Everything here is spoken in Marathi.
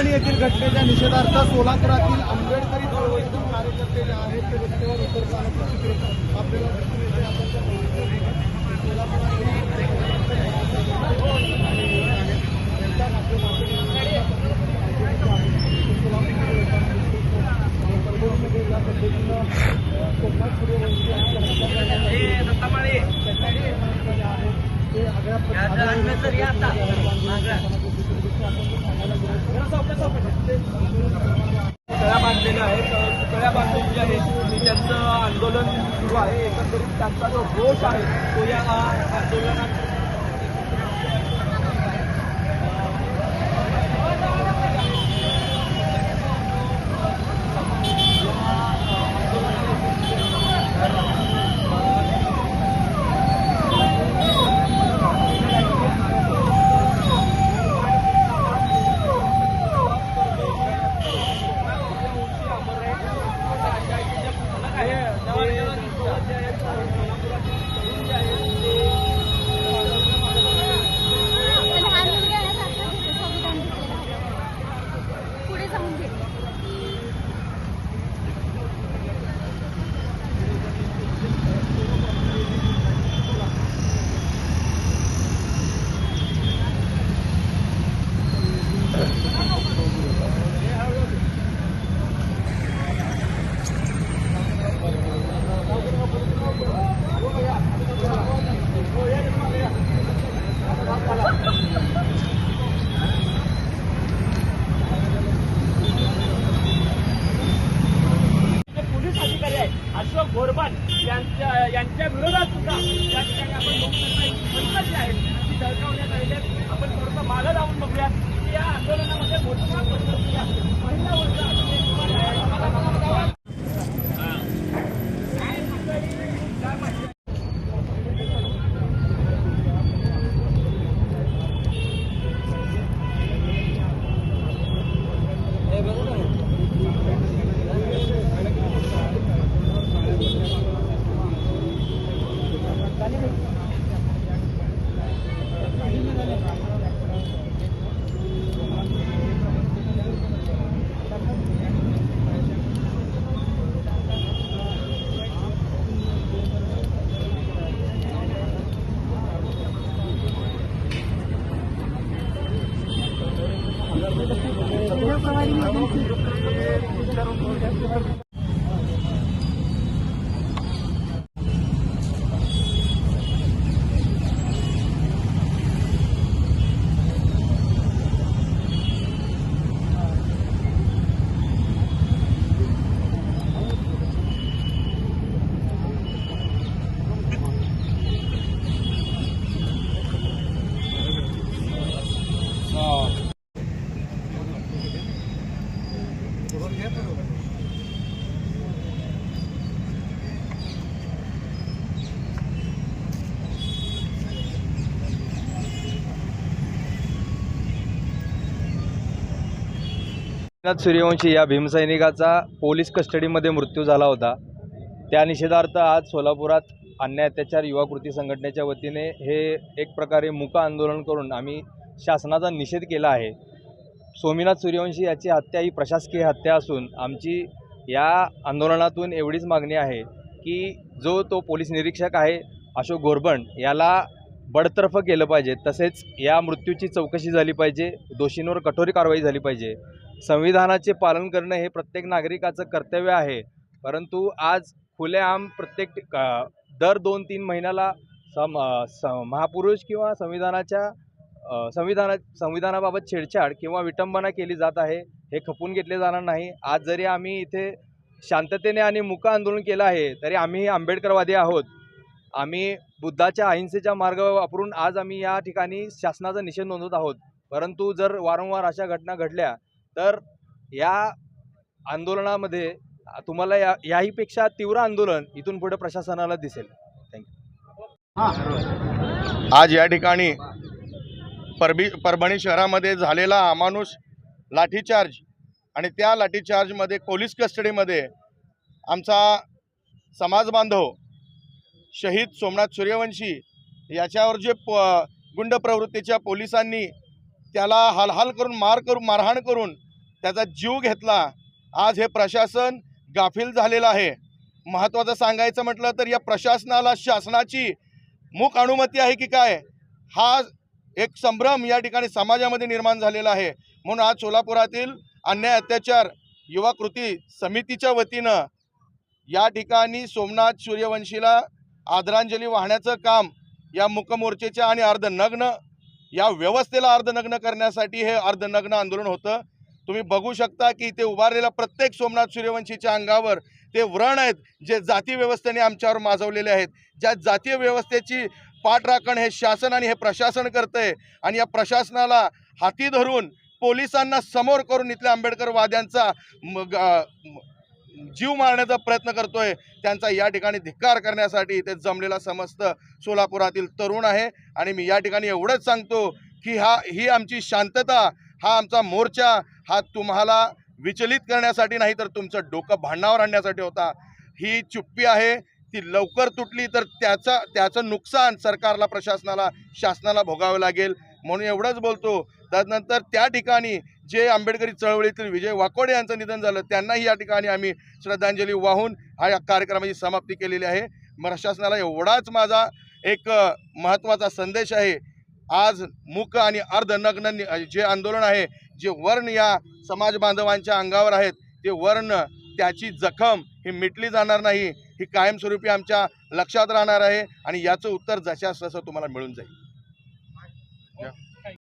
परभणी येथील घटनेच्या निषेधार्थ सोलापुरातील आंबेडकरी चळवळीतील कार्यकर्ते जे आहेत ते रस्त्यावर उतरताना चित्र आपल्याला दिसून येते. आपण त्या त्यांच्या माध्यमातून परभणीमध्ये या पद्धतीनं सोमनाथ सूर्यवंशी आणि ते आग्रा पुतळ्या बांधलेल्या आहेत अ, पुतळ्या बांधून जे आहे ते त्यांचं आंदोलन सुरू आहे एकंदरीत त्यांचा जो रोष आहे तो या आंदोलनात आहे. पुढे जाऊन घेतलं जे पोलीस अधिकारी आहेत आपण यांच्या यांच्या विरोधात सुद्धा या ठिकाणी आपण लोकसभा संघ जी आहेत ती दडकावण्यात आलेली आहे. आपण थोडंसं मागं जाऊन बघूया की या आंदोलनामध्ये मोठ्या よくあるよ。सूर्यवंशी या भीमसैनिकाचा पोलीस कस्टडीमध्ये मृत्यू झाला होता. त्या निषेधार्थ आज सोलापुरात अन्याय अत्याचार युवा कृती संघटनेच्या वतीने हे एक प्रकारे मुक आंदोलन करून आम्ही शासनाचा निषेध केला आहे. सोमीनाथ सूर्यवंशी याची हत्या ही प्रशासकीय हत्या असून आमची या आंदोलनातून एवढीच मागणी आहे की जो तो पोलीस निरीक्षक आहे अशोक घोरबण याला बडतर्फ केलं पाहिजे. तसेच या मृत्यूची चौकशी झाली पाहिजे दोषींवर कठोर कारवाई झाली पाहिजे. संविधानाचे पालन करणं हे प्रत्येक नागरिकाचं कर्तव्य आहे. परंतु आज खुलेआम प्रत्येक दर दोन तीन महिन्याला सम स महापुरुष किंवा संविधानाच्या संविधाना संविधानाबाबत छेडछाड किंवा विटंबना केली जात आहे हे खपून घेतले जाणार नाही. आज जरी आम्ही इथे शांततेने आणि मुक आंदोलन केलं आहे तरी आम्ही आंबेडकरवादी आहोत. आम्ही बुद्धाच्या अहिंसेचा मार्ग वापरून आज आम्ही या ठिकाणी शासनाचा निषेध नोंदवत आहोत. परंतु जर वारंवार अशा घटना घडल्या तर या आंदोलनामध्ये तुम्हाला या याहीपेक्षा तीव्र आंदोलन इथून पुढे प्रशासनाला दिसेल. थँक्यू आज या ठिकाणी परबी परभणी शहरामध्ये झालेला अमानुष लाठीचार्ज आणि त्या लाठीचार्जमध्ये पोलीस कस्टडीमध्ये आमचा समाज बांधव शहीद सोमनाथ सूर्यवंशी याच्यावर जे प गुंड प्रवृत्तीच्या पोलिसांनी त्याला हालहाल करून मार करून मारहाण करून त्याचा जीव घेतला. आज हे प्रशासन गाफील झालेलं आहे. महत्त्वाचं सांगायचं म्हटलं तर या प्रशासनाला शासनाची मूक अनुमती आहे की काय? हा एक संभ्रम या ठिकाणी समाजामध्ये निर्माण झालेला आहे. म्हणून आज सोलापुरातील अन्याय अत्याचार युवा कृती समितीच्या वतीनं या ठिकाणी सोमनाथ सूर्यवंशीला आदरांजली वाहण्याचं काम या मुकमोर्चेच्या आणि अर्धनग्न या व्यवस्थेला अर्धनग्न करण्यासाठी हे अर्धनग्न आंदोलन होतं. तुम्ही बघू शकता की इथे उभारलेल्या प्रत्येक सोमनाथ सूर्यवंशीच्या अंगावर ते व्रण आहेत जे जाती व्यवस्थेने आमच्यावर माजवलेले आहेत. ज्या जातीय व्यवस्थेची पाठराखण हे शासन आणि हे प्रशासन करतंय आणि या प्रशासनाला हाती धरून पोलिसांना समोर करून इथल्या आंबेडकरवाद्यांचा ग- जीव मारण्याचा प्रयत्न करतोय. त्यांचा या ठिकाणी धिक्कार करण्यासाठी इथे जमलेला समस्त सोलापुरातील तरुण आहे. आणि मी या ठिकाणी एवढंच सांगतो की हा ही आमची शांतता हा आमचा मोर्चा हा तुम्हाला विचलित करण्यासाठी नाही तर तुमचं डोकं भांडणावर आणण्यासाठी होता. ही चुप्पी आहे ती लवकर तुटली तर त्याचा त्याचं नुकसान सरकारला प्रशासनाला शासनाला भोगावं लागेल. म्हणून एवढंच बोलतो. त्यानंतर त्या ठिकाणी जे आंबेडकरी चळवळीतील विजय वाकोडे यांचं निधन झालं त्यांनाही या ठिकाणी आम्ही श्रद्धांजली वाहून हा या कार्यक्रमाची समाप्ती केलेली आहे. प्रशासनाला एवढाच माझा एक महत्त्वाचा संदेश आहे. आज मूक आणि अर्धनग्न जे आंदोलन आहे जे वर्ण या समाज बांधवांच्या अंगावर आहेत ते वर्ण त्याची जखम ही मिटली जाणार नाही ही कायमस्वरूपी आमच्या लक्षात राहणार आहे आणि याचं उत्तर जशास तसं तुम्हाला मिळून जाईल.